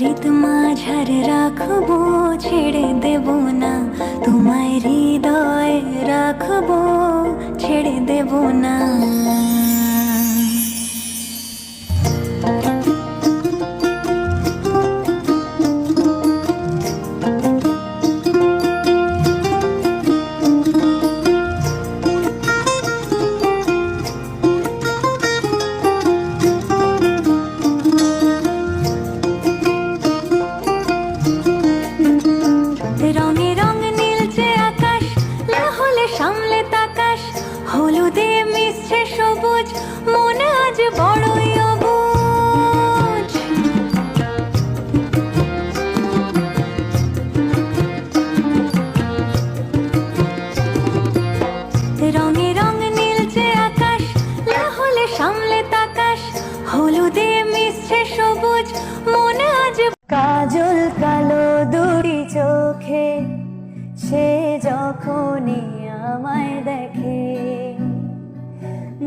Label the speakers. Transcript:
Speaker 1: হৃদ মাঝার রাখব ছেড়ে দেব না। তোমায় হৃদয় রাখব ছেড়ে দেব না। তাকাশ হলুদে মিশছে সবুজ মনে আজ বড়ই আকাশ হলুদে মিশছে সবুজ মনে আজ কাজল